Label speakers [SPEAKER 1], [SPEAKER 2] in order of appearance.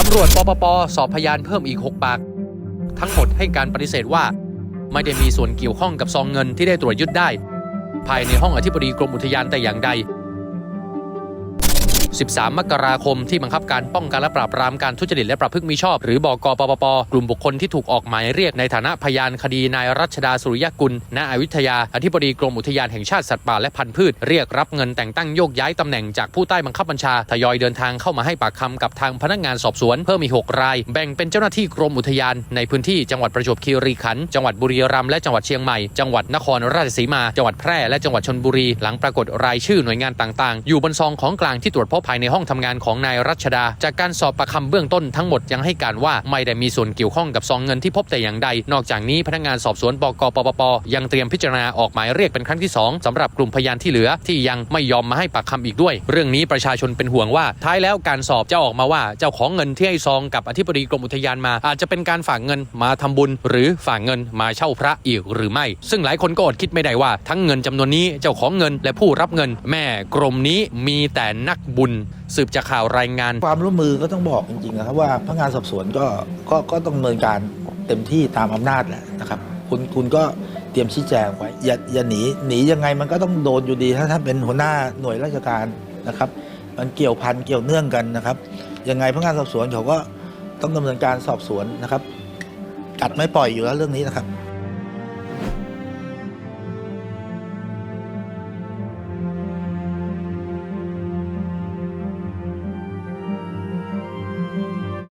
[SPEAKER 1] ตำรวจปปปสอบพยานเพิ่มอีก 6 ปาก ทั้งหมดให้การปฏิเสธว่า ไม่ได้มีส่วนเกี่ยวข้องกับซองเงินที่ได้ตรวจยึดได้ ภายในห้องอธิบดีกรมอุทยานแต่อย่างใด 13 มกราคมที่บังคับการป้องกันและปราบปรามการทุจริตและประพฤติมิชอบ หรือบกปปปกลุ่มบุคคลที่ถูกออกหมายเรียกในฐานะพยานคดีนายรัชดาสุริยกุลณอยุธยา อธิบดีกรมอุทยานแห่งชาติสัตว์ป่าและพันธุ์พืช เรียกรับเงินแต่งตั้งโยกย้ายตำแหน่งจากผู้ใต้บังคับบัญชาทยอยเดินทางเข้ามาให้ปากคำกับทางพนักงานสอบสวนเพิ่มอีก6ราย แบ่งเป็นเจ้าหน้าที่กรมอุทยานในพื้นที่จังหวัดประจวบคีรีขันธ์จังหวัดบุรีรัมย์และจังหวัดเชียงใหม่ จังหวัดนครราชสีมา จังหวัดแพร่และจังหวัดชนบุรี หลังปรากฏรายชื่อหน่วยงานต่างๆ อยู่บนซองของกลางที่ตรวจพบภายในห้องทำงานของนายรัชดา จากการสอบปากคำเบื้องต้นทั้งหมดยังให้การว่าไม่ได้มีส่วนเกี่ยวข้องกับซองเงินที่พบแต่อย่างใด นอกจากนี้พนักงานสอบสวนบกปปปยังเตรียมพิจารณาออกหมายเรียกเป็นครั้งที่สองสำหรับกลุ่มพยานที่เหลือ ที่ยังไม่ยอมมาให้ปากคำอีกด้วย เรื่องนี้ประชาชนเป็นห่วงว่าท้ายแล้วการสอบจะออกมาว่าเจ้าของเงินที่ให้ซองกับอธิบดีกรมอุทยานมา อาจจะเป็นการฝากเงินมาทำบุญ หรือฝากเงินมาเช่าพระอีกหรือไม่ ซึ่งหลายคนก็อดคิดไม่ได้ว่า ทั้งเงินจำนวนนี้เจ้าของเงินและผู้รับเงิน แม่กรมนี้มีแต่นักบุญสืบจากข่าวรายงาน
[SPEAKER 2] ความร่วมมือก็ต้องบอกจริงๆนะครับว่าพนักงานสอบสวนก็ก็ก็ต้องดำเนินการเต็มที่ตามอำนาจแหละนะครับคุณคุณก็เตรียมชี้แจงไว้อย่าอย่าหนีหนียังไงมันก็ต้องโดนอยู่ดี ถ้าท่านเป็นหัวหน้าหน่วยราชการนะครับ มันเกี่ยวพันเกี่ยวเนื่องกันนะครับยังไงพนักงานสอบสวนเขาก็ต้องดำเนินการสอบสวนนะครับกัดไม่ปล่อยอยู่แล้วเรื่องนี้นะครับ